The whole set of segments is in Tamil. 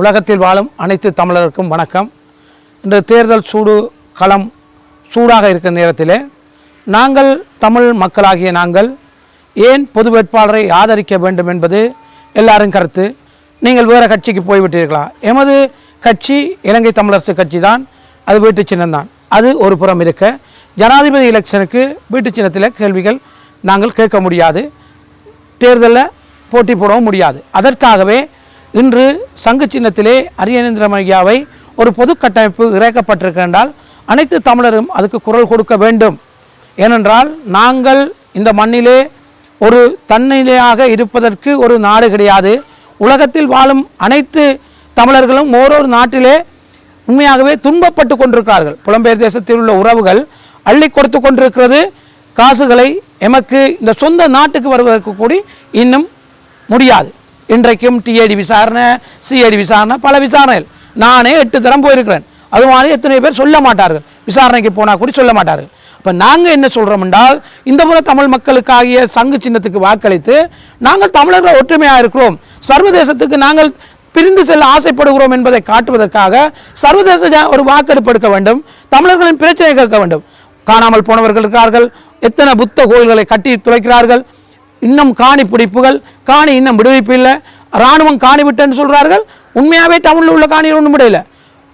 உலகத்தில் வாழும் அனைத்து தமிழருக்கும் வணக்கம். இந்த தேர்தல் சூடு களம் சூடாக இருக்கிற நேரத்திலே நாங்கள் தமிழ் மக்களாகிய நாங்கள் ஏன் பொது வேட்பாளரை ஆதரிக்க வேண்டும் என்பது எல்லாரும் கருத்து. நீங்கள் வேறு கட்சிக்கு போய்விட்டீர்களா? எமது கட்சி இலங்கை தமிழரசு கட்சி தான் அது வீட்டு சின்னம்தான். அது ஒரு புறம் இருக்க ஜனாதிபதி எலெக்ஷனுக்கு வீட்டு சின்னத்தில் கேள்விகள் நாங்கள் கேட்க முடியாது. தேர்தலில் போட்டி போடவும் முடியாது. அதற்காகவே இன்று சங்கு சின்னத்திலே அரியநேந்திரம் ஐயாவை ஒரு பொது கட்டமைப்பு இறக்கப்பட்டிருக்கின்றால் அனைத்து தமிழரும் அதுக்கு குரல் கொடுக்க வேண்டும். ஏனென்றால் நாங்கள் இந்த மண்ணிலே ஒரு தன்னிலையாக இருப்பதற்கு ஒரு நாடு கிடையாது. உலகத்தில் வாழும் அனைத்து தமிழர்களும் ஓரொரு நாட்டிலே உண்மையாகவே துன்பப்பட்டு கொண்டிருக்கிறார்கள். புலம்பெயர் தேசத்தில் உள்ள உறவுகள் அள்ளி கொடுத்து கொண்டிருக்கிறது. காசுகளை எமக்கு இந்த சொந்த நாட்டுக்கு வருவதற்கு கூடி இன்னும் முடியாது. இன்றைக்கும் டிஐடி விசாரணை சிஐடி விசாரணை பல விசாரணைகள். நானே எட்டு தரம் போயிருக்கிறேன். அது மாதிரி எத்தனை பேர் சொல்ல மாட்டார்கள். விசாரணைக்கு போனால் கூட சொல்ல மாட்டார்கள். இப்போ நாங்கள் என்ன சொல்கிறோம் என்றால் இந்த முறை தமிழ் மக்களுக்காகிய சங்கு சின்னத்துக்கு வாக்களித்து நாங்கள் தமிழர்கள் ஒற்றுமையாக இருக்கிறோம். சர்வதேசத்துக்கு நாங்கள் பிரிந்து செல்ல ஆசைப்படுகிறோம் என்பதை காட்டுவதற்காக சர்வதேச ஒரு வாக்கெடுப்பு எடுக்க வேண்டும். தமிழர்களின் பிரச்சனை கேட்க வேண்டும். காணாமல் போனவர்கள் இருக்கிறார்கள். எத்தனை புத்த கோயில்களை கட்டி துளைக்கிறார்கள் இன்னும் காணி பிடிப்புகள் காணி இன்னும் விடுவிப்பு இல்லை. இராணுவம் காணி விட்டேன்னு சொல்கிறார்கள் உண்மையாகவே தமிழில் உள்ள காணி ஒன்றும் விடையில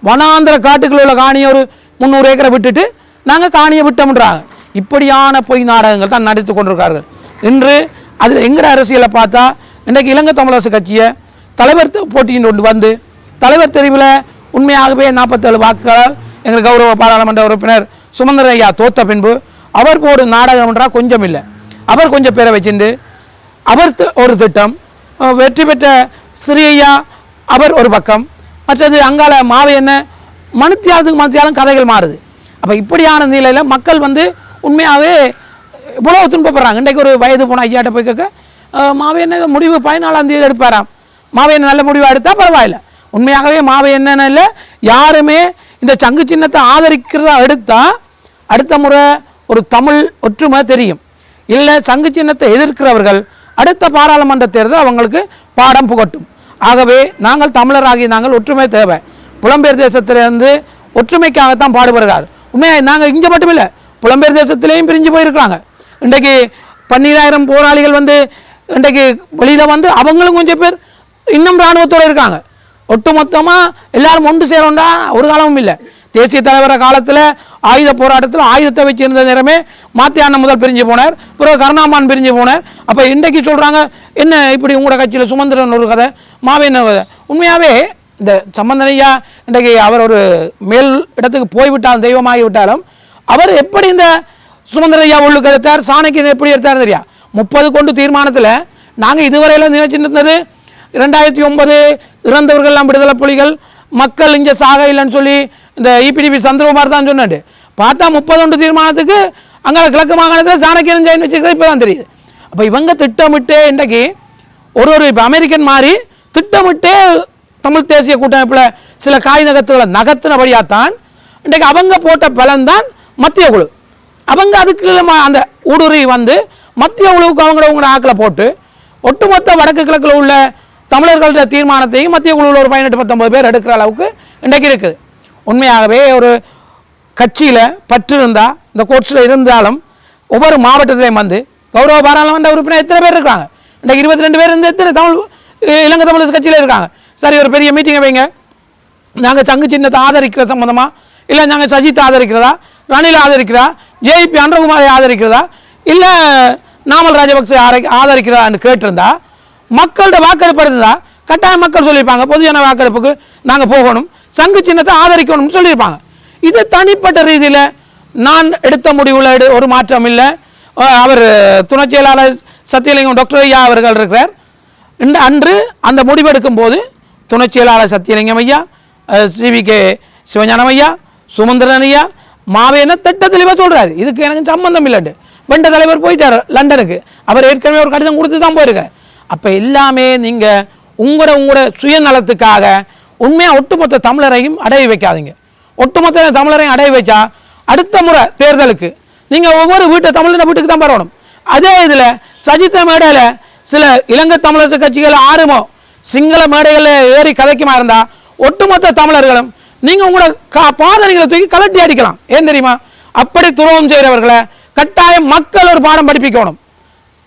வனாந்திர காட்டுக்குள்ள உள்ள காணியை ஒரு முந்நூறு ஏக்கரை விட்டுட்டு நாங்கள் காணியை விட்டோம்ன்றாங்க. இப்படியான பொய் நாடகங்கள் தான் நடித்து கொண்டிருக்கார்கள் இன்று அதில் எங்கிற அரசியலை பார்த்தா இன்றைக்கு இலங்கை தமிழரசு கட்சியை தலைவர் போட்டியின் கொண்டு வந்து தலைவர் தெரிவில் உண்மையாகவே நாற்பத்தேழு வாக்குகளால் எங்கள் கௌரவ பாராளுமன்ற உறுப்பினர் சுமந்திர ஐயா தோத்த பின்பு அவர் ஒரு நாடகம் என்றால் கொஞ்சம் இல்லை. அவர் கொஞ்சம் பேரை வச்சுண்டு அவர் ஒரு திட்டம் வெற்றி பெற்ற சிறியா அவர் ஒரு பக்கம். மற்றது அங்கால மாவை என்ன? மனுத்தியாலத்துக்கு மனுத்தியாலும் கதைகள் மாறுது. அப்போ இப்படியான நிலையில் மக்கள் வந்து உண்மையாகவே இவ்வளோ துன்பப்படுறாங்க. இன்றைக்கு ஒரு வயது போன ஐயாட்ட போய் கேட்க மாவையண்ண மாவை என்ன முடிவு பதினாலாம் தேதி எடுப்பாராம். மாவை நல்ல முடிவாக எடுத்தால் பரவாயில்ல. உண்மையாகவே மாவை என்னன்னு இல்லை யாருமே இந்த சங்கு சின்னத்தை ஆதரிக்கிறதா எடுத்தால் அடுத்த முறை ஒரு தமிழ் ஒற்றுமை தெரியும். இல்லை சங்கு சின்னத்தை எதிர்க்கிறவர்கள் அடுத்த பாராளுமன்ற தேர்தல் அவங்களுக்கு பாடம் புகட்டும். ஆகவே நாங்கள் தமிழராகி நாங்கள் ஒற்றுமை தேவை. புலம்பெயர் தேசத்திலிருந்து ஒற்றுமைக்காகத்தான் பாடுபடுகிறார். உண்மையாக நாங்கள் இங்கே மட்டும் இல்லை புலம்பெயர் தேசத்திலேயும் பிரிஞ்சு போயிருக்கிறாங்க. இன்றைக்கு பன்னிராயிரம் போராளிகள் வந்து இன்றைக்கு வெளியில் வந்து அவங்களும் கொஞ்சம் பேர் இன்னும் இராணுவத்தோடு இருக்காங்க. ஒட்டுமொத்தமாக எல்லாரும் ஒன்று சேரோண்டா ஒரு காலமும் இல்லை. தேசிய தலைவர காலத்தில் ஆயுத போராட்டத்தில் ஆயுதத்தை வச்சிருந்த நேரமே மாத்தியானம் முதல் பிரிஞ்சு போனார் பிறகு கருணாமான் பிரிஞ்சு போனார். அப்போ இன்றைக்கு சொல்கிறாங்க என்ன இப்படி உங்களோட கட்சியில் சுமந்திரன் ஒரு கதை மாவேன கதை. உண்மையாகவே இந்த சம்பந்தனையா இன்றைக்கு அவர் ஒரு மேல் இடத்துக்கு போய்விட்டாலும் தெய்வமாகி விட்டாலும் அவர் எப்படி இந்த சுமந்திரையா உள்ளுக்கு எடுத்தார் சாணக்கியன் எப்படி எடுத்தார் தெரியா? முப்பது கொண்டு தீர்மானத்தில் நாங்கள் இதுவரையில் நினைச்சிருந்தது ரெண்டாயிரத்தி ஒன்பது இறந்தவர்கள் எல்லாம் விடுதலை புலிகள் மக்கள் இங்கே சாக இல்லைன்னு சொல்லி இந்த இபிடிபி சந்திரகுமார் தான் சொன்னாரு. பார்த்தா முப்பது ஒன்று தீர்மானத்துக்கு அங்கே கிழக்கு மாகாணத்தில் சாணக்கியன் ஜெயின் வச்சுக்கிறது இப்போ தான் தெரியுது. அப்போ இவங்க திட்டமிட்டு இன்றைக்கு ஒரு ஒரு இப்போ அமெரிக்கன் மாதிரி திட்டமிட்டே தமிழ் தேசிய கூட்டமைப்பில் சில காய் நகர்த்துகளை நகர்த்தினபடியாக தான் இன்றைக்கு அவங்க போட்ட பலன் தான் மத்திய குழு. அவங்க அதுக்கு ம- அந்த ஊடுருவி வந்து மத்திய குழுவுக்கு அவங்கள உங்களோட ஆக்களை போட்டு ஒட்டுமொத்த வடக்கு கிழக்கில் உள்ள தமிழர்களோட தீர்மானத்தையும் மத்திய குழுவில் ஒரு பதினெட்டு பத்தொன்பது பேர் எடுக்கிற அளவுக்கு இன்றைக்கு இருக்குது. உண்மையாகவே ஒரு கட்சியில் பற்று இருந்தால் இந்த கோர்ட்ஸில் இருந்தாலும் ஒவ்வொரு மாவட்டத்திலையும் வந்து கௌரவ பாராளுமன்ற உறுப்பினர் எத்தனை பேர் இருக்காங்க? இன்றைக்கு இருபத்தி ரெண்டு பேர் இருந்து எத்தனை தமிழ் இ- இலங்கை தமிழர் கட்சியில் இருக்காங்க? சரி ஒரு பெரிய மீட்டிங்கை வைங்க. நாங்கள் சங்கு சின்னத்தை ஆதரிக்கிற சம்மந்தமாக இல்லை நாங்கள் சஜித்தை ஆதரிக்கிறதா? ரணில் ஆதரிக்கிறதா? ஜேபி அன்றகுமாரை ஆதரிக்கிறதா? இல்லை நாமல் ராஜபக்சே ஆதரிக்கிறதான்னு கேட்டிருந்தா மக்களோட வாக்கெடுப்பு இருந்தா கட்டாயம் மக்கள் சொல்லியிருப்பாங்க பொதுஜன வாக்கெடுப்புக்கு நாங்கள் போகணும் சங்கு சின்னத்தை ஆதரிக்கணும்னு சொல்லியிருப்பாங்க. இது தனிப்பட்ட ரீதியில் நான் எடுத்த முடிவில் எடு ஒரு மாற்றம் இல்லை. அவர் துணை செயலாளர் சத்தியலிங்கம் டாக்டர் ஐயா அவர்கள் இருக்கிறார். இந்த அன்று அந்த முடிவெடுக்கும் போது துணை செயலாளர் சத்தியலிங்கம் ஐயா சிவி கே சிவஞானம் ஐயா சுமந்திரன் ஐயா மாவேன திட்ட தெளிவாக சொல்கிறார் இதுக்கு எனக்கு சம்மந்தம் இல்லைண்டு. வெண்ட தலைவர் போயிட்டார் லண்டனுக்கு. அவர் ஏற்கனவே ஒரு கடிதம் கொடுத்து தான் போயிருக்கேன் அப்போ எல்லாமே நீங்கள் உங்களோட உங்களோட சுயநலத்துக்காக உண்மையாக ஒட்டுமொத்த தமிழரையும் அடைய வைக்காதீங்க. ஒட்டுமொத்த தமிழரையும் அடைய வச்சா அடுத்த முறை தேர்தலுக்கு நீங்கள் ஒவ்வொரு வீட்டை தமிழின வீட்டுக்கு தான் வரணும் அதே இதில் சஜித்த மேடையில் சில இலங்கை தமிழரசு கட்சிகள் ஆறுமோ சிங்கள மேடைகளில் ஏறி கதைக்குமா இருந்தால் ஒட்டுமொத்த தமிழர்களும் நீங்கள் உங்களோட கா- பாதனைகளை தூக்கி கலட்டி அடிக்கலாம். ஏன் தெரியுமா? அப்படி துரோகம் செய்கிறவர்களை கட்டாயம் மக்கள் ஒரு பாடம் படிப்பிக்கணும்.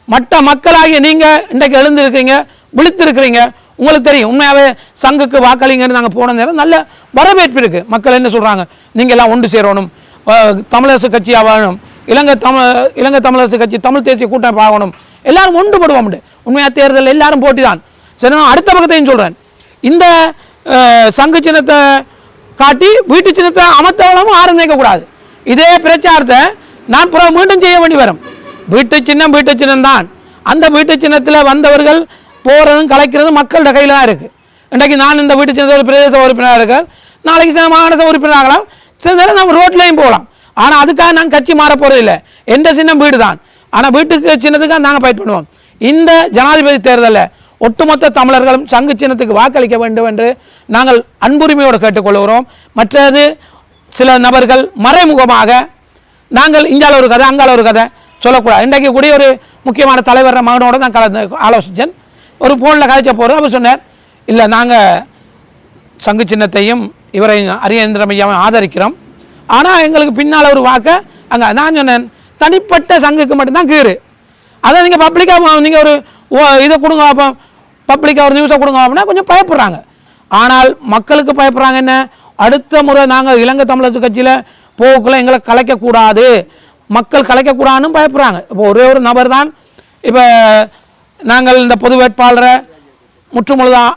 மற்ற மக்களாகிய நீங்கள் இன்றைக்கு எழுந்திருக்கிறீங்க விழித்திருக்கிறீங்க உங்களுக்கு தெரியும். உண்மையாகவே சங்குக்கு வாக்களிங்கன்னு நாங்கள் போன நேரம் நல்ல வரவேற்பு இருக்குது மக்கள் என்ன சொல்கிறாங்க நீங்கள் எல்லாம் ஒன்று சேரணும். தமிழரசு கட்சியாக வாழணும் இலங்கை தமிழ் இலங்கை தமிழரசு கட்சி தமிழ் தேசிய கூட்டமைப்பு ஆகணும். எல்லாரும் ஒன்றுபடுவோம். உண்மையாக தேர்தல் எல்லாரும் போட்டிதான். சரி நான் அடுத்த பக்கத்தையும் சொல்கிறேன் இந்த சங்கு சின்னத்தை காட்டி வீட்டு சின்னத்தை அமர்த்தவளமும் ஆரம்பிக்கக்கூடாது. கூடாது இதே பிரச்சாரத்தை நான் புற மீண்டும் செய்ய வேண்டி வரும். வீட்டு சின்னம் வீட்டு சின்னம் தான் அந்த வீட்டு சின்னத்தில் வந்தவர்கள் போகிறதும் கலைக்கிறதும் மக்களோட கையில் தான் இருக்குது இன்றைக்கு நான் இந்த வீட்டு சின்னத்தில் ஒரு பிரதேச உறுப்பினராக இருக்கேன். நாளைக்கு சில மாகாண சபை உறுப்பினர் சில நேரம் நம்ம ரோட்லேயும் போகலாம். ஆனால் அதுக்காக நாங்கள் கட்சி மாற போகிறதில்லை எந்த சின்னம் வீடு தான் ஆனால் வீட்டுக்கு சின்னத்துக்காக நாங்கள் ஃபைட் பண்ணுவோம். இந்த ஜனாதிபதி தேர்தலில் ஒட்டுமொத்த தமிழர்களும் சங்கு சின்னத்துக்கு வாக்களிக்க வேண்டும் என்று நாங்கள் அன்புரிமையோடு கேட்டுக்கொள்கிறோம். மற்றது சில நபர்கள் மறைமுகமாக நாங்கள் இங்கால ஒரு கதை அங்கால ஒரு கதை சொல்லக்கூடாது. இன்றைக்கு கூடிய ஒரு முக்கியமான தலைவர் மகனோட நான் கலந்து ஆலோசித்தேன் ஒரு ஃபோனில் கதைச்ச போகிறோம் அவர் சொன்னார் இல்லை நாங்கள் சங்கு சின்னத்தையும் இவரை அரியேந்திரம் ஐயாவை ஆதரிக்கிறோம். ஆனால் எங்களுக்கு பின்னால் ஒரு வாக்கை அங்கே நான் சொன்னேன். தனிப்பட்ட சங்குக்கு மட்டும்தான் கீறு. அதை நீங்கள் பப்ளிக்காக நீங்கள் ஒரு ஓ- இதை கொடுங்க அப்போ பப்ளிக்காக ஒரு நியூஸை கொடுங்க அப்படின்னா கொஞ்சம் பயப்படுறாங்க. ஆனால் மக்களுக்கு பயப்படுறாங்க என்ன? அடுத்த முறை நாங்கள் இலங்கை தமிழர் கட்சியில் போக்குள்ள எங்களை கலைக்கக்கூடாது. மக்கள் கலைக்கக்கூடாதுன்னு பயப்படுறாங்க இப்போ ஒரே ஒரு நபர் தான் இப்போ நாங்கள் இந்த பொது வேட்பாளரை முற்றுமுழுதாக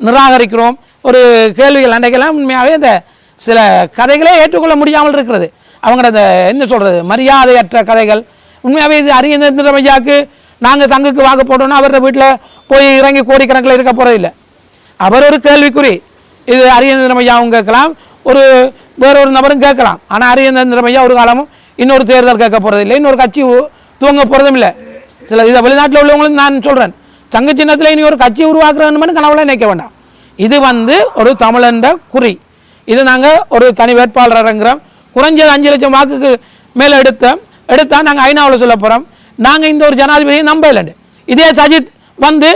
நிராகரிக்கிறோம். ஒரு கேள்விகள் அன்றைக்கெல்லாம் உண்மையாகவே இந்த சில கதைகளே ஏற்றுக்கொள்ள முடியாமல் இருக்கிறது. அவங்களோட அந்த என்ன சொல்கிறது மரியாதையற்ற கதைகள். உண்மையாகவே இது அரியந்திர ஐயாவுக்கு நாங்கள் சங்குக்கு வாக்கு போட்டோம்னா அவரோட வீட்டில் போய் இறங்கி கோடிக்கணக்கில் இருக்க போகிறதில்லை அவர் ஒரு கேள்விக்குறி. இது அரியந்திரமையாவும் கேட்கலாம் ஒரு வேறொரு நபரும் கேட்கலாம். ஆனால் அரியந்திரமையா ஒரு காலமும் இன்னொரு தேர்தல் கேட்க போகிறதில்லை இன்னொரு கட்சி தூங்க போகிறதும் இல்லை. சில இதை வெளிநாட்டில் உள்ளவங்களுக்கு நான் சொல்கிறேன் சங்க சின்னத்தில் இனி ஒரு கட்சி உருவாக்குறேன்னு கனவுல நினைக்க வேண்டாம். இது வந்து ஒரு தமிழன்ற குறி. இது நாங்கள் ஒரு தனி வேட்பாளர் இறங்குறோம். குறைஞ்சது அஞ்சு லட்சம் வாக்குக்கு மேலே எடுத்தோம். எடுத்தால் நாங்கள் ஐநாவில் சொல்ல போகிறோம் நாங்கள் இந்த ஒரு ஜனாதிபதியை நம்ப இல்லைண்டு. இதே சஜித் வந்து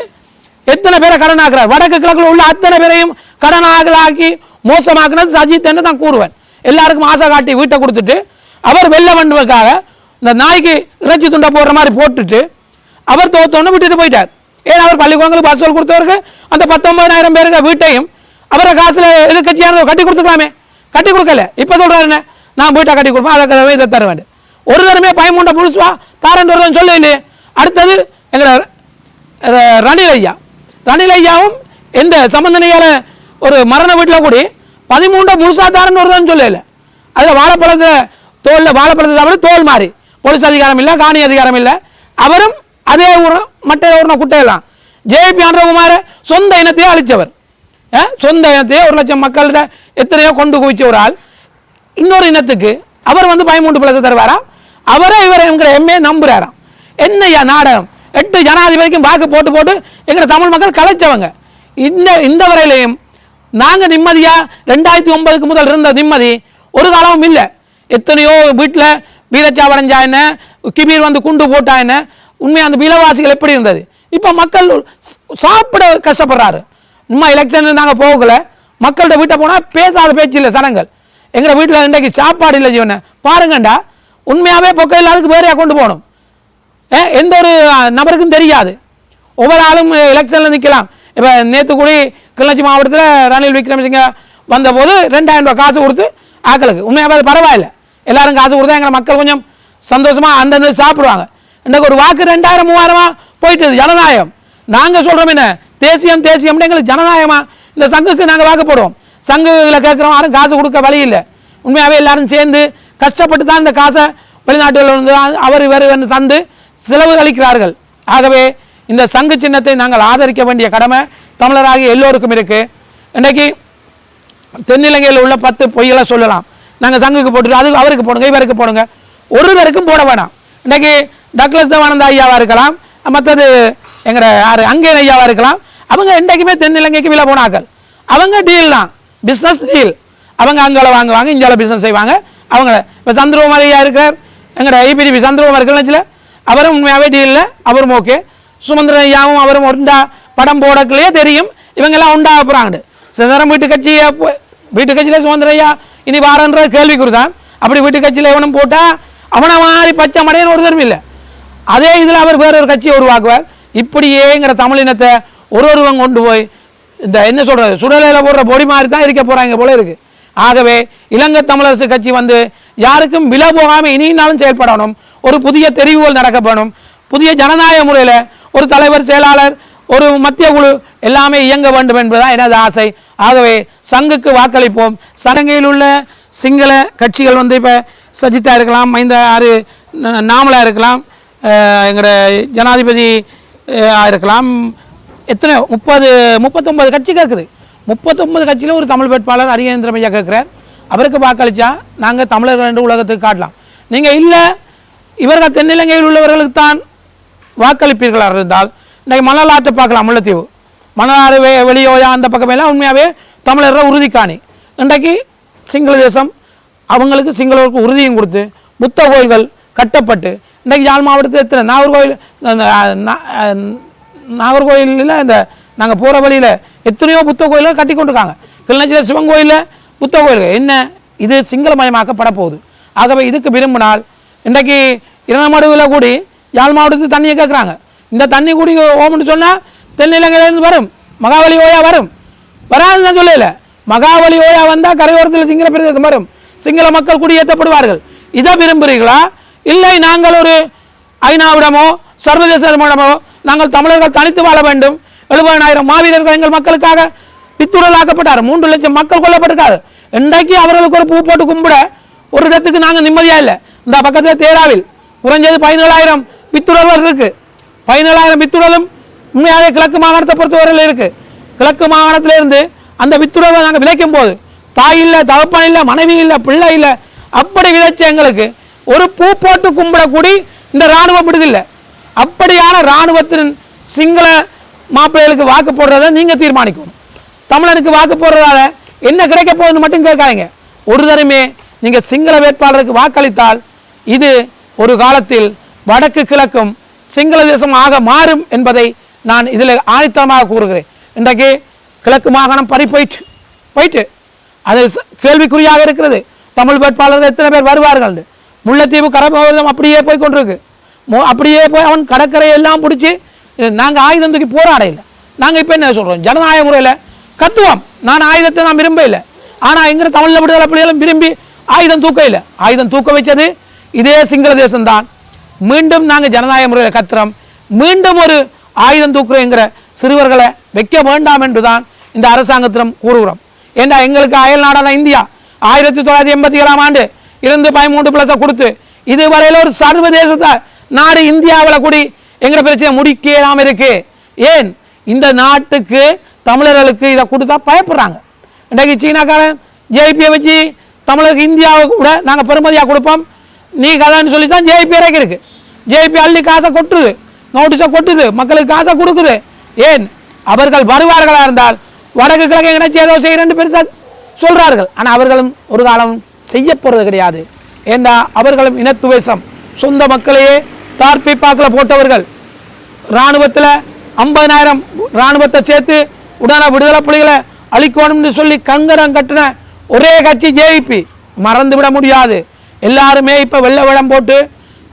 எத்தனை பேரை கடன் ஆக்குறார் வடக்கு கிழக்கில் உள்ள அத்தனை பேரையும் கடன் ஆகலாக்கி மோசமாக்குனது சஜித் என்று நான் கூறுவேன். எல்லாருக்கும் ஆசை காட்டி வீட்டை கொடுத்துட்டு அவர் வெள்ள பண்ணுவதற்காக இந்த நாய்க்கு இறைச்சி துண்டை போடுற மாதிரி போட்டுட்டு அவர் தோத்தோன்னு விட்டுட்டு போயிட்டார். ஏன் அவர் பள்ளிக்கூடங்களுக்கு சொல்லி கொடுத்தவருக்கு அந்த பத்தொன்பதாயிரம் பேருக்கு வீட்டையும் அவரை காசில் எதிர்கட்சியானது கட்டி கொடுத்துக்கலாமே. கட்டி கொடுக்கல. இப்போ சொல்கிறாரு என்ன? நான் வீட்டை கட்டி கொடுப்பேன் அதை இதை தர வேண்டும் ஒரு தரமே பயமுண்டை புதுசுவா தாரன் வருதுன்னு சொல்ல இல்லையே அடுத்தது எங்களை ரணில் ஐயா. ரணில் ஐயாவும் எந்த சம்பந்தனையால் ஒரு மரண வீட்டில் கூடி பதிமூன்றை முழுசாக தாரன் வருதுன்னு சொல்லல. அதில் வாழைப்பழத்தில் தோலில் வாழைப்பழத்தை சாப்பிட தோல் மாறி. போலீஸ் அதிகாரம் இல்லை காணி அதிகாரம் இல்லை. அவரும் அதே ஊர் மற்ற ஊர்ன குட்டையெல்லாம். ஜேபி ஆண்டகுமார் சொந்த இனத்தையே அழித்தவர் சொந்த இனத்தையே ஒரு லட்சம் மக்கள்கிட்ட எத்தனையோ கொண்டு குவிச்ச ஒரு ஆள். இன்னொரு இனத்துக்கு அவர் வந்து பயமூண்டு பழத்தை தருவாரா? அவரே இவரை எங்கிற எம்ஏ நம்புறாராம். என்னய்யா நாடகம்? எட்டு ஜனாதிபதிக்கும் வாக்கு போட்டு போட்டு எங்களை தமிழ் மக்கள் கலைச்சவங்க. இந்த இந்த வரையிலையும் நாங்கள் நிம்மதியாக ரெண்டாயிரத்தி ஒன்பதுக்கு முதல் இருந்த நிம்மதி ஒரு காலமும் இல்லை. எத்தனையோ வீட்டில் வீரச்சாவு அடைஞ்சா என்ன? கிபீர் வந்து குண்டு போட்டா என்ன? உண்மையாக அந்த விலவாசிகள் எப்படி இருந்தது? இப்போ மக்கள் சாப்பிட கஷ்டப்படுறாரு. சும்மா எலெக்ஷன் நாங்கள் போகல. மக்கள்கிட்ட வீட்டை போனால் பேசாத பேச்சு இல்லை சனங்கள் எங்கள் வீட்டில் இன்றைக்கு சாப்பாடு இல்லை ஜீவனை. பாருங்கண்டா உண்மையாகவே பொக்கை இல்லாததுக்கு வேறையாக கொண்டு போகணும். ஏ, எந்த ஒரு நபருக்கும் தெரியாது. ஒவ்வொரு ஆளும் எலெக்ஷனில் நிற்கலாம் இப்போ நேற்று கூடி கிளர்ச்சி மாவட்டத்தில் ரணில் விக்ரமசிங்க வந்தபோது ரெண்டாயிரம் ரூபாய் காசு கொடுத்து ஆக்களுக்கு. உண்மையாகவே அது பரவாயில்ல. எல்லாரும் காசு கொடுத்தா எங்களை மக்கள் கொஞ்சம் சந்தோஷமாக அந்தந்த சாப்பிடுவாங்க. இன்றைக்கு ஒரு வாக்கு ரெண்டாயிரம் மூவாயிரமா போயிட்டு ஜனநாயகம். நாங்கள் சொல்கிறோம் என்ன? தேசியம் தேசியம்னு எங்களுக்கு ஜனநாயகமா? இந்த சங்குக்கு நாங்கள் வாக்கு போடுவோம். சங்குகளை கேட்குறோம் யாரும் காசு கொடுக்க வழி இல்லை. உண்மையாகவே எல்லாரும் சேர்ந்து கஷ்டப்பட்டு தான் இந்த காசை வெளிநாட்டில் வந்து அவர் இவர் என்று தந்து செலவு அளிக்கிறார்கள். ஆகவே இந்த சங்கு சின்னத்தை நாங்கள் ஆதரிக்க வேண்டிய கடமை தமிழராகிய எல்லோருக்கும் இருக்குது இன்றைக்கு தென்னிலங்கையில் உள்ள பத்து பொய்களை சொல்லலாம். நாங்கள் சங்குக்கு போட்டுருக்கோம் அது அவருக்கு போடுங்க இவருக்கு போடுங்க. ஒருவருக்கும் போட வேணாம். இன்றைக்கி டக்ளஸ் தேவானந்த ஐயாவாக இருக்கலாம் மற்றது எங்களோட யார் அங்கேயன் ஐயாவாக இருக்கலாம். அவங்க என்றைக்குமே தென்னிலங்கைக்கு விலை போனாக்கள் அவங்க டீல் தான் பிஸ்னஸ் டீல் அவங்க அங்கால வாங்குவாங்க இந்தியாவில் பிஸ்னஸ் செய்வாங்க. அவங்க இப்போ சந்திரகுமார் ஐயா இருக்கிறார் எங்கட ஐபிடிபி சந்திரகுமார் கிளச்சில் அவரும் உண்மையாகவே டீலில் அவரும் ஓகே சுமந்திரன் ஐயாவும் அவரும் உண்டா படம் போடக்குள்ளேயே தெரியும் இவங்கெல்லாம் உண்டாக போகிறாங்க சிதம்பரம் வீட்டு கட்சியை வீட்டு கட்சியில் சுதந்திரையா இனி வாரன்ற கேள்விக்குறி தான் அப்படி வீட்டு கட்சியில் எவனும் போட்டால் அவனை மாதிரி பச்சை மடையன்னு ஒரு இல்லை. அதே இதில் அவர் வேற ஒரு கட்சியை உருவாக்குவார். இப்படியேங்கிற தமிழினத்தை ஒரு ஒருவன் கொண்டு போய் இந்த என்ன சொல்கிறது சுடலையில் போடுற பொடி மாதிரி தான் இருக்க போகிறாங்க போல இருக்கு. ஆகவே இலங்கை தமிழரசு கட்சி வந்து யாருக்கும் விலை போகாமல் இனியினாலும் செயல்படணும். ஒரு புதிய தெரிவுகள் நடக்கப்படணும். புதிய ஜனநாயக முறையில் ஒரு தலைவர் செயலாளர் ஒரு மத்திய குழு எல்லாமே இயங்க வேண்டும் என்பதுதான் எனது ஆசை. ஆகவே சங்குக்கு வாக்களிப்போம். சடங்கையில் உள்ள சிங்கள கட்சிகள் வந்து இப்போ சஜித்தா இருக்கலாம் மைந்த ஆறு ந- நாமலா இருக்கலாம் எங்களோட ஜனாதிபதி இருக்கலாம். எத்தனை முப்பது முப்பத்தொம்பது கட்சி கேட்குது முப்பத்தொம்பது கட்சியில் ஒரு தமிழ் வேட்பாளர் அரியேந்திரம் ஐயா கேட்குறார் அவருக்கு வாக்களித்தா நாங்கள் தமிழர்கள் என்று உலகத்துக்கு காட்டலாம். நீங்கள் இல்லை இவர்கள் தென்னிலங்கையில் உள்ளவர்களுக்கு தான் வாக்களிப்பீர்களாக இருந்தால் இன்றைக்கி மணலாற்றை பார்க்கலாம் முல்லைத்தீவு. மணலாறு வெ வெளியோயா அந்த பக்கமெல்லாம் உண்மையாகவே தமிழர்கள் உறுதி காணி. இன்றைக்கு சிங்கள தேசம் அவங்களுக்கு சிங்களவருக்கு உறுதியும் கொடுத்து புத்த கோயில்கள் கட்டப்பட்டு இன்றைக்கு யாழ் மாவட்டத்தில் எத்தனை? நாகர்கோயில் அந்த, நாகர்கோயிலில் இந்த நாங்கள் போகிற வழியில் எத்தனையோ புத்த கோயில்கள் கட்டி கொண்டிருக்காங்க. கிளிநொச்சியில் சிவன் கோயிலில் புத்த கோயில்கள். என்ன? இது சிங்களமயமாக்கப்பட போகுது. ஆகவே இதுக்கு விரும்பினால் இன்றைக்கு இரணமடுவில் கூடி யாழ் மாவட்டத்துக்கு தண்ணியை கேட்குறாங்க இந்த தண்ணி குடி ஓம்னு சொன்னால் தென்னிலங்கையிலேருந்து வரும். மகாவலி ஓயா வரும். வராதுன்னு நான் சொல்லல. மகாவலி ஓயா வந்தால் கரையோரத்தில் சிங்கள பிரதேசம் வரும். சிங்கள மக்கள் குடியேற்றப்படுவார்கள். இதை விரும்புகிறீர்களா இல்லை நாங்கள் ஒரு ஐநாவிடமோ சர்வதேச நிறுவனமோ நாங்கள் தமிழர்கள் தனித்து வாழ வேண்டும். எழுபதாயிரம் மாவீரர்கள் எங்கள் மக்களுக்காக பித்துடலாக்கப்பட்டார். மூன்று லட்சம் மக்கள் கொல்லப்பட்டிருக்காரு. இன்றைக்கு அவர்களுக்கு ஒரு பூ போட்டு கும்பிட ஒரு இடத்துக்கு நாங்கள் நிம்மதியா இல்லை. இந்த பக்கத்தில் தேராவில் குறைஞ்சது பதினேழாயிரம் பித்துடர்கள் இருக்குது பதினேழாயிரம் வித்துடலும் உண்மையாகவே கிழக்கு மாகாணத்தை பொறுத்தவரையில் இருக்கு. கிழக்கு மாகாணத்திலிருந்து அந்த வித்துடலை நாங்கள் விதைக்கும் போது தாய் இல்லை தகப்பன் இல்லை மனைவி இல்லை பிள்ளை இல்லை அப்படி விதைச்ச எங்களுக்கு ஒரு பூ போட்டு கும்பிடக்கூடி இந்த ராணுவம் விடுதில்லை. அப்படியான ராணுவத்தின் சிங்கள மாப்பிள்ளைகளுக்கு வாக்கு போடுறத நீங்கள் தீர்மானிக்கணும். தமிழனுக்கு வாக்கு போடுறதால என்ன கிடைக்க போகுதுன்னு மட்டும் கேட்காதீங்க. ஒரு தருமே நீங்கள் சிங்கள வேட்பாளருக்கு வாக்களித்தால் இது ஒரு காலத்தில் வடக்கு கிழக்கும் சிங்கள தேசம் ஆக மாறும் என்பதை நான் இதில் ஆணித்தனமாக கூறுகிறேன். இன்றைக்கு கிழக்கு மாகாணம் பறி போயிட்டு போயிட்டு அது கேள்விக்குறியாக இருக்கிறது. தமிழ் வேட்பாளர்கள் எத்தனை பேர் வருவார்கள் முல்லைத்தீவு கரபோதம் அப்படியே போய் கொண்டிருக்கு. மோ- அப்படியே போய் அவன் கடற்கரையை எல்லாம் பிடிச்சி நாங்கள் ஆயுதம் தூக்கி போராடையில். நாங்கள் இப்போ என்ன சொல்கிறோம் ஜனநாயக முறையில் கத்துவோம். நான் ஆயுதத்தை நான் விரும்ப இல்லை. ஆனால் எங்கிற தமிழில் விடுதலை பிள்ளைகளும் விரும்பி ஆயுதம் தூக்க இல்லை. ஆயுதம் தூக்க வச்சது இதே சிங்கள தேசம்தான். மீண்டும் நாங்கள் ஜனநாயக முறையில் கத்துறோம். மீண்டும் ஒரு ஆயுதம் தூக்குறோங்கிற சிறுவர்களை வைக்க வேண்டாம் என்றுதான் இந்த அரசாங்கத்திடம் கூறுகிறோம். ஏண்டா எங்களுக்கு அயல் நாடான இந்தியா ஆயிரத்தி தொள்ளாயிரத்தி எண்பத்தி ஏழாம் ஆண்டு இருந்து பதிமூன்று பிளஸை கொடுத்து இதுவரையில் ஒரு சர்வதேச நாடு இந்தியாவில் கூடி எங்கிற பிரச்சனை முடிக்காம இருக்கு. ஏன்? இந்த நாட்டுக்கு தமிழர்களுக்கு இதை கொடுத்தா பயப்படுறாங்க. இன்றைக்கு சீனாக்காரன் ஜேபியை வச்சு தமிழருக்கு இந்தியாவை கூட நாங்கள் பெருமதியாக கொடுப்போம். நீ கதான்னு சொல்லி தான் ஜேபி இறக்கி இருக்குது ஜேபி அள்ளி காசை கொட்டுது நோட்டீஸை கொட்டுது மக்களுக்கு காசை கொடுக்குது. ஏன்? அவர்கள் வருவார்களாக இருந்தால் வடக்கு கிழக்கு இணைச்சி ஏதோ செய்கிறேன்னு பெருசாக சொல்கிறார்கள் ஆனால் அவர்களும் ஒரு காலம் செய்ய போகிறது கிடையாது. ஏன்னா அவர்களும் இனத்துவேசம் சொந்த மக்களையே தார்பிப்பாக்கில் போட்டவர்கள். இராணுவத்தில் ஐம்பதனாயிரம் இராணுவத்தை சேர்த்து உடனே விடுதலை புலிகளை அழிக்கணும்னு சொல்லி கங்கரம் கட்டின ஒரே கட்சி ஜேஇபி. மறந்து விட முடியாது. எல்லாருமே இப்போ வெள்ளை விடம் போட்டு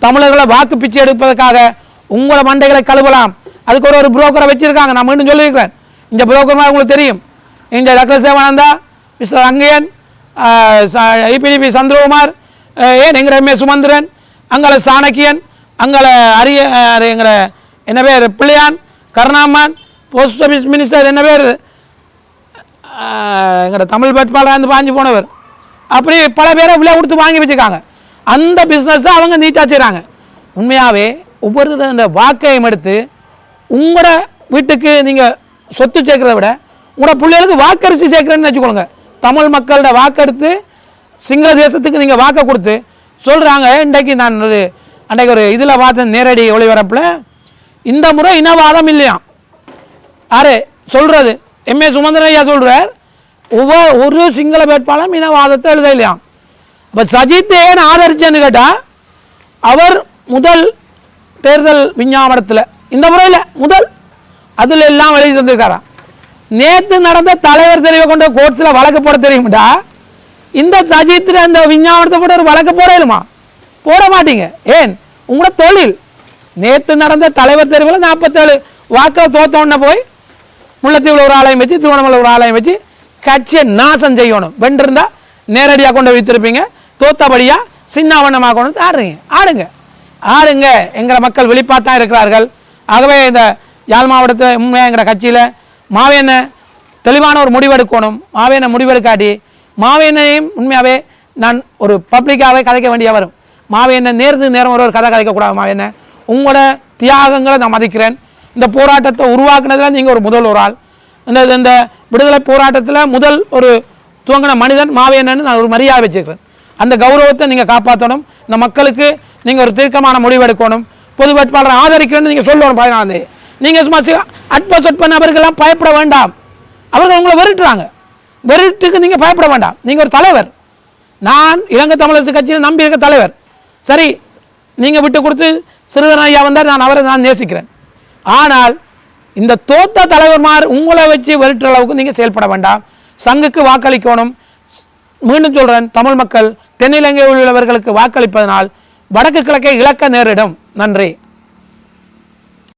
தமிழர்களை வாக்கு பிச்சை எடுப்பதற்காக உங்களை மண்டைகளை கழுவலாம். அதுக்கு ஒரு ஒரு புரோக்கரை வச்சிருக்காங்க. நான் மீண்டும் சொல்லியிருக்கிறேன். இந்த புரோக்கர் மாதிரி உங்களுக்கு தெரியும். இந்த doctor Sevananda mister Angaiyan EPDP Chandrakumar ஏன் எங்கிற எம்ஏ சுமந்திரன் அங்கே சாணக்கியன் அங்கே அரிய எங்கிற என்ன பேர் Pillaiyan Karunaman post office minister என்ன பேர் எங்களோட தமிழ் வேட்பாளராக இருந்து பாஞ்சு போனவர். அப்படி பல பேரை விலை கொடுத்து வாங்கி வச்சுருக்காங்க. அந்த பிஸ்னஸை அவங்க நீட்டாக செய்கிறாங்க உண்மையாகவே ஒவ்வொரு இந்த வாக்கையும் எடுத்து உங்களோட வீட்டுக்கு நீங்கள் சொத்து சேர்க்கிறத விட உங்களோட பிள்ளைகளுக்கு வாக்கரிசி சேர்க்குறேன்னு வச்சுக்கோங்க. தமிழ் மக்களோட வாக்கெடுத்து சிங்கள தேசத்துக்கு நீங்கள் வாக்கை கொடுத்து சொல்கிறாங்க இன்றைக்கு நான் ஒரு அன்றைக்கு ஒரு இதில் பார்த்தேன் நேரடி ஒளிபரப்பில் இந்த முறை இனவாதம் இல்லையாம். யாரு சொல்கிறது எம்ஏ சுமந்திரன் ஐயா சொல்கிறார் ஒவ்வொரு ஒரு சிங்கள வேட்பாளரும் இனவாதத்தை எழுத இல்லையாம். இப்போ சஜித்தை ஏன் ஆதரிச்சேன்னு கேட்டால் அவர் முதல் தேர்தல் விஞ்ஞாபனத்தில் இந்த முறையில் முதல் அதில் எல்லாம் எழுதி தந்திருக்காராம். நேற்று நடந்த தலைவர் தெரிவை கொண்ட கோர்ட்ஸில் வழக்கு போட தெரியுமாடா. இந்த சஜித்தில் அந்த விஞ்ஞாபனத்தை போட ஒரு வழக்கு போடலுமா போட மாட்டீங்க. ஏன்? உங்களோட தொழில். நேற்று நடந்த தலைவர் தெரிவில் நாற்பத்தேழு வாக்கை தோத்தோன்ன போய் முல்லைத்தீவில் ஒரு ஆலயம் வச்சு திருவண்ணாமலை ஒரு ஆலயம் வச்சு கட்சியை நாசம் செய்யணும். வென்றிருந்தா நேரடியாக கொண்டு வைத்திருப்பீங்க. தோத்தபடியா சின்னாவண்ணமாக கொண்டு ஆடுறீங்க. ஆடுங்க. ஆடுங்க. எங்களை மக்கள் வெளிப்பாத்தான் இருக்கிறார்கள். ஆகவே இந்த யாழ் மாவட்டத்தில் உண்மையாக எங்களை கட்சியில் மாவேன தெளிவான ஒரு முடிவெடுக்கணும். மாவேன முடிவெடுக்காட்டி மாவேனையும் உண்மையாகவே நான் ஒரு பப்ளிக்காகவே கதைக்க வேண்டிய வரும். மாவேன நேர்ந்து நேரம் ஒரு ஒரு கதை கதைக்கக்கூடாது மாவேன. உங்களோட தியாகங்களை நான் மதிக்கிறேன். இந்த போராட்டத்தை உருவாக்குனதுல நீங்கள் ஒரு முதல் ஒரு ஆள் இந்த இந்த விடுதலை போராட்டத்தில் முதல் ஒரு துவங்கின மனிதன் மாவேனன்னு நான் ஒரு மரியாதை வச்சுக்கிறேன். அந்த கௌரவத்தை நீங்கள் காப்பாற்றணும் இந்த மக்களுக்கு நீங்கள் ஒரு தீர்க்கமான முடிவெடுக்கணும் பொது வேட்பாளரை ஆதரிக்கணும்னு நீங்கள் சொல்லணும் பதினாலு நீங்கள் சும்மா சி- அற்ப சொற்ப நபர்கள்லாம் பயப்பட வேண்டாம். அவர்கள் உங்களை வெறுட்டுறாங்க. வெறுட்டுக்கு நீங்கள் பயப்பட வேண்டாம். நீங்கள் ஒரு தலைவர். நான் இலங்கை தமிழரசு கட்சியில் நம்பி இருக்க தலைவர். சரி நீங்கள் விட்டு கொடுத்து சிறுதரன் ஐயா வந்தார் நான் அவரை நான் நேசிக்கிறேன். ஆனால் இந்த தோத்த தலைவர்மார் உங்களை வச்சு வெறுட்டுற அளவுக்கு நீங்கள் செயல்பட வேண்டாம். சங்குக்கு வாக்களிக்கணும். மீண்டும் சொல்கிறேன் தமிழ் மக்கள் தென்னிலங்கையில் உள்ளவர்களுக்கு வாக்களிப்பதனால் வடக்கு கிழக்கை இழக்க நேரிடும். நன்றி.